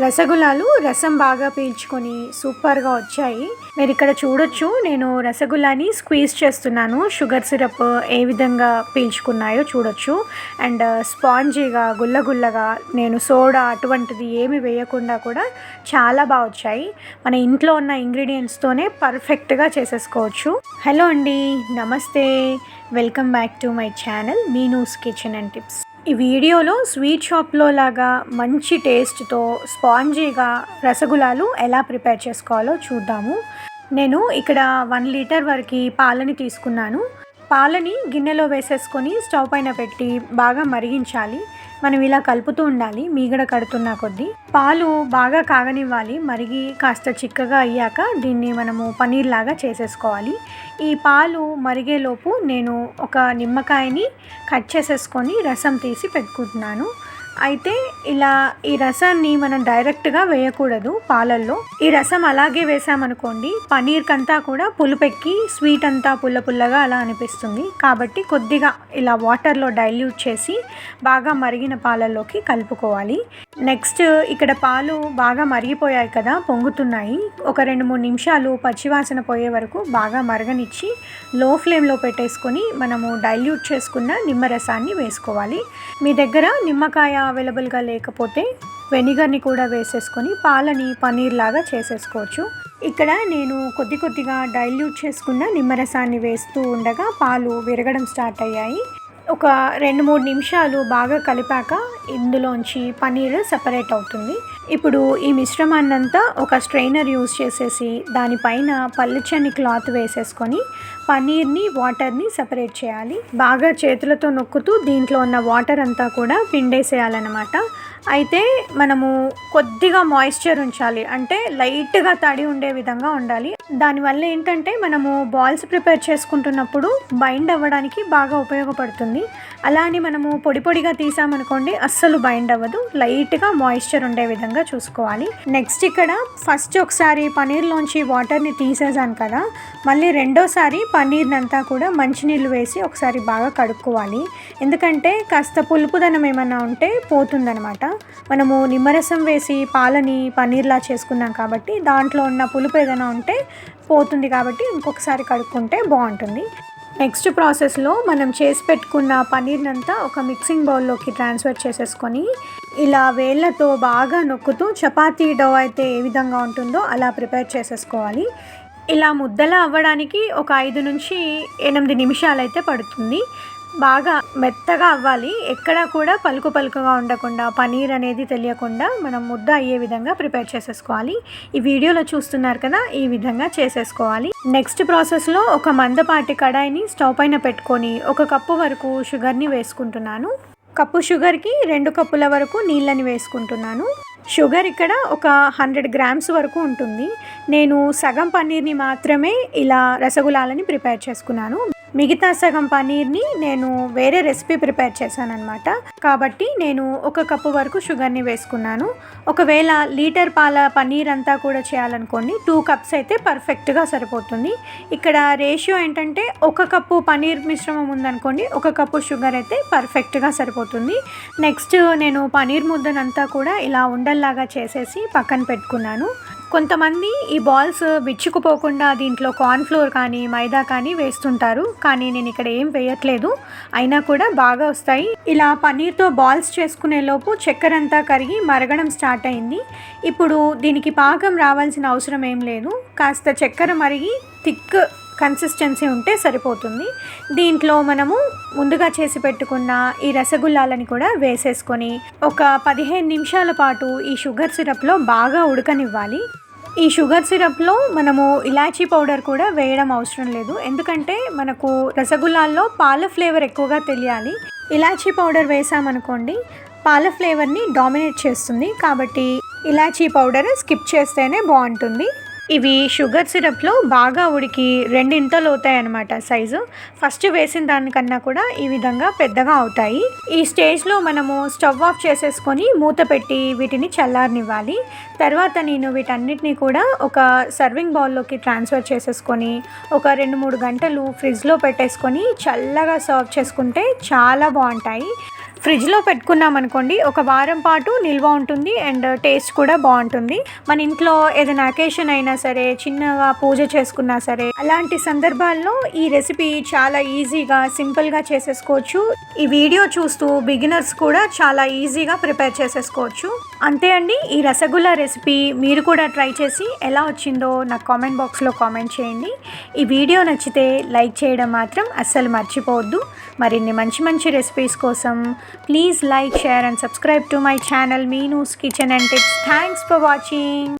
రసగుల్లాలు రసం బాగా పీల్చుకొని సూపర్గా వచ్చాయి. మీరు ఇక్కడ చూడొచ్చు నేను రసగుల్లాని స్క్వీజ్ చేస్తున్నాను. షుగర్ సిరప్ ఏ విధంగా పీల్చుకున్నాయో చూడొచ్చు. అండ్ స్పాంజీగా గుల్లగుల్లగా నేను సోడా అటువంటిది ఏమి వేయకుండా కూడా చాలా బాగా వచ్చాయి. మన ఇంట్లో ఉన్న ఇంగ్రీడియంట్స్తోనే పర్ఫెక్ట్గా చేసేసుకోవచ్చు. హలో అండి నమస్తే. Welcome back to my channel Meenu's kitchen and tips. ఈ వీడియోలో స్వీట్ షాప్లో లాగా మంచి టేస్ట్తో స్పాంజీగా రసగుల్లాలు ఎలా ప్రిపేర్ చేసుకోవాలో చూద్దాము. నేను ఇక్కడ వన్ లీటర్ వరకు పాలని తీసుకున్నాను. పాలని గిన్నెలో వేసేసుకొని స్టవ్ పైన పెట్టి బాగా మరిగించాలి. మనం ఇలా కలుపుతూ ఉండాలి మీగడ కడుతున్న కొద్దీ. పాలు బాగా కాగనివ్వాలి మరిగి కాస్త చిక్కగా అయ్యాక దీన్ని మనము పనీర్ లాగా చేసేసుకోవాలి. ఈ పాలు మరిగేలోపు నేను ఒక నిమ్మకాయని కట్ చేసేసుకొని రసం తీసి పెట్టుకుంటున్నాను. అయితే ఇలా ఈ రసాన్ని మనం డైరెక్ట్గా వేయకూడదు పాలల్లో. ఈ రసం అలాగే వేసామనుకోండి పనీర్ కంతా కూడా పులుపెక్కి స్వీట్ అంతా పుల్ల పుల్లగా అలా అనిపిస్తుంది. కాబట్టి కొద్దిగా ఇలా వాటర్లో డైల్యూట్ చేసి బాగా మరిగిన పాలల్లోకి కలుపుకోవాలి. నెక్స్ట్ ఇక్కడ పాలు బాగా మరిగిపోయాయి కదా పొంగుతున్నాయి. ఒక రెండు మూడు నిమిషాలు పచ్చివాసన పోయే వరకు బాగా మరగనిచ్చి లో ఫ్లేమ్లో పెట్టేసుకొని మనము డైల్యూట్ చేసుకున్న నిమ్మరసాన్ని వేసుకోవాలి. మీ దగ్గర నిమ్మకాయ అవైలబుల్గా లేకపోతే వెనిగర్ని కూడా వేసేసుకొని పాలని పనీర్ లాగా చేసేసుకోవచ్చు. ఇక్కడ నేను కొద్ది కొద్దిగా డైల్యూట్ చేసుకున్న నిమ్మరసాన్ని వేస్తూ ఉండగా పాలు విరగడం స్టార్ట్ అయ్యాయి. ఒక రెండు మూడు నిమిషాలు బాగా కలిపాక ఇందులోంచి పన్నీర్ సపరేట్ అవుతుంది. ఇప్పుడు ఈ మిశ్రమాన్నంతా ఒక స్ట్రైనర్ యూస్ చేసేసి దానిపైన పల్లిచని క్లాత్ వేసేసుకొని పన్నీర్ని వాటర్ని సపరేట్ చేయాలి. బాగా చేతులతో నొక్కుతూ దీంట్లో ఉన్న వాటర్ అంతా కూడా పిండేసేయాలన్నమాట. అయితే మనము కొద్దిగా మాయిశ్చర్ ఉంచాలి. అంటే లైట్గా తడి ఉండే విధంగా ఉండాలి. దానివల్ల ఏంటంటే మనము బాల్స్ ప్రిపేర్ చేసుకుంటున్నప్పుడు బైండ్ అవ్వడానికి బాగా ఉపయోగపడుతుంది. అలా అని మనము పొడి పొడిగా తీసామనుకోండి అస్సలు బైండ్ అవ్వదు. లైట్గా మాయిశ్చర్ ఉండే విధంగా చూసుకోవాలి. నెక్స్ట్ ఇక్కడ ఫస్ట్ ఒకసారి పనీర్లోంచి వాటర్ని తీసేసాను కదా. మళ్ళీ రెండోసారి పన్నీర్ని అంతా కూడా మంచినీళ్ళు వేసి ఒకసారి బాగా కడుక్కోవాలి. ఎందుకంటే కాస్త పులుపుదనం ఏమన్నా ఉంటే పోతుందనమాట మనము నిమ్మరసం వేసి పాలని పన్నీర్లా చేసుకున్నాం కాబట్టి దాంట్లో ఉన్న పులుపు ఏదైనా ఉంటే పోతుంది కాబట్టి ఇంకొకసారి కడుక్కుంటే బాగుంటుంది. నెక్స్ట్ ప్రాసెస్లో మనం చేసి పెట్టుకున్న పన్నీర్నంతా ఒక మిక్సింగ్ బౌల్లోకి ట్రాన్స్ఫర్ చేసేసుకొని ఇలా వేళ్ళతో బాగా నొక్కుతూ చపాతీ డో అయితే ఏ విధంగా ఉంటుందో అలా ప్రిపేర్ చేసేసుకోవాలి. ఇలా ముద్దలా అవ్వడానికి ఒక ఐదు నుంచి ఎనిమిది నిమిషాలు అయితే పడుతుంది. బాగా మెత్తగా అవ్వాలి. ఎక్కడా కూడా పలుకు పలుకుగా ఉండకుండా పనీర్ అనేది తెలియకుండా మనం ముద్ద అయ్యే విధంగా ప్రిపేర్ చేసేసుకోవాలి. ఈ వీడియోలో చూస్తున్నారు కదా ఈ విధంగా చేసేసుకోవాలి. నెక్స్ట్ ప్రాసెస్లో ఒక మందపాటి కడాయిని స్టవ్ పైన పెట్టుకొని ఒక కప్పు వరకు షుగర్ని వేసుకుంటున్నాను. కప్పు షుగర్కి రెండు కప్పుల వరకు నీళ్ళని వేసుకుంటున్నాను. షుగర్ ఇక్కడ ఒక హండ్రెడ్ గ్రామ్స్ వరకు ఉంటుంది. నేను సగం పన్నీర్ని మాత్రమే ఇలా రసగుల్లాలని ప్రిపేర్ చేసుకున్నాను. మిగతా సగం పనీర్ని నేను వేరే రెసిపీ ప్రిపేర్ చేశాను అనమాట కాబట్టి నేను ఒక కప్పు వరకు షుగర్ని వేసుకున్నాను. ఒకవేళ లీటర్ పాల పనీర్ అంతా కూడా చేయాలనుకోండి టూ కప్స్ అయితే పర్ఫెక్ట్గా సరిపోతుంది. ఇక్కడ రేషియో ఏంటంటే ఒక కప్పు పనీర్ మిశ్రమం ఉందనుకోండి ఒక కప్పు షుగర్ అయితే పర్ఫెక్ట్గా సరిపోతుంది. నెక్స్ట్ నేను పనీర్ ముద్దనంతా కూడా ఇలా ఉండల్లాగా చేసేసి పక్కన పెట్టుకున్నాను. కొంతమంది ఈ బాల్స్ విచ్చుకుపోకుండా దీంట్లో కార్న్ఫ్లోర్ కానీ మైదా కానీ వేస్తుంటారు. కానీ నేను ఇక్కడ ఏం వేయట్లేదు. అయినా కూడా బాగా వస్తాయి. ఇలా పన్నీర్తో బాల్స్ చేసుకునే లోపు చక్కెర అంతా కరిగి మరగడం స్టార్ట్ అయింది. ఇప్పుడు దీనికి పాకం రావాల్సిన అవసరం ఏం లేదు. కాస్త చక్కెర మరిగి థిక్ కన్సిస్టెన్సీ ఉంటే సరిపోతుంది. దీంట్లో మనము ముందుగా చేసి పెట్టుకున్న ఈ రసగుల్లాలని కూడా వేసేసుకొని ఒక పదిహేను నిమిషాల పాటు ఈ షుగర్ సిరప్లో బాగా ఉడకనివ్వాలి. ఈ షుగర్ సిరప్లో మనము ఇలాచీ పౌడర్ కూడా వేయడం అవసరం లేదు. ఎందుకంటే మనకు రసగుల్లాల్లో పాల ఫ్లేవర్ ఎక్కువగా తెలియాలి. ఇలాచీ పౌడర్ వేసామనుకోండి పాల ఫ్లేవర్ని డామినేట్ చేస్తుంది. కాబట్టి ఇలాచీ పౌడర్ స్కిప్ చేస్తేనే బాగుంటుంది. ఇవి షుగర్ సిరప్లో బాగా ఉడికి రెండింతలు అవుతాయి అన్నమాట సైజు. ఫస్ట్ వేసిన దానికన్నా కూడా ఈ విధంగా పెద్దగా అవుతాయి. ఈ స్టేజ్లో మనము స్టవ్ ఆఫ్ చేసేసుకొని మూత పెట్టి వీటిని చల్లారనివ్వాలి. తర్వాత నేను వీటన్నిటిని కూడా ఒక సర్వింగ్ బౌల్లోకి ట్రాన్స్ఫర్ చేసేసుకొని ఒక రెండు మూడు గంటలు ఫ్రిడ్జ్లో పెట్టేసుకొని చల్లగా సర్వ్ చేసుకుంటే చాలా బాగుంటాయి. ఫ్రిడ్జ్లో పెట్టుకున్నాం అనుకోండి ఒక వారం పాటు నిల్వ ఉంటుంది అండ్ టేస్ట్ కూడా బాగుంటుంది. మన ఇంట్లో ఏదైనా అకేషన్ అయినా సరే చిన్నగా పూజ చేసుకున్నా సరే అలాంటి సందర్భాల్లో ఈ రెసిపీ చాలా ఈజీగా సింపుల్గా చేసేసుకోవచ్చు. ఈ వీడియో చూస్తూ బిగినర్స్ కూడా చాలా ఈజీగా ప్రిపేర్ చేసేసుకోవచ్చు. అంతే అండి ఈ రసగుల్లా రెసిపీ మీరు కూడా ట్రై చేసి ఎలా వచ్చిందో నాకు కామెంట్ బాక్స్లో కామెంట్ చేయండి. ఈ వీడియో నచ్చితే లైక్ చేయడం మాత్రం అస్సలు మర్చిపోవద్దు. మరిన్ని మంచి మంచి రెసిపీస్ కోసం please like share and subscribe to my channel Meenu's kitchen and tips thanks for watching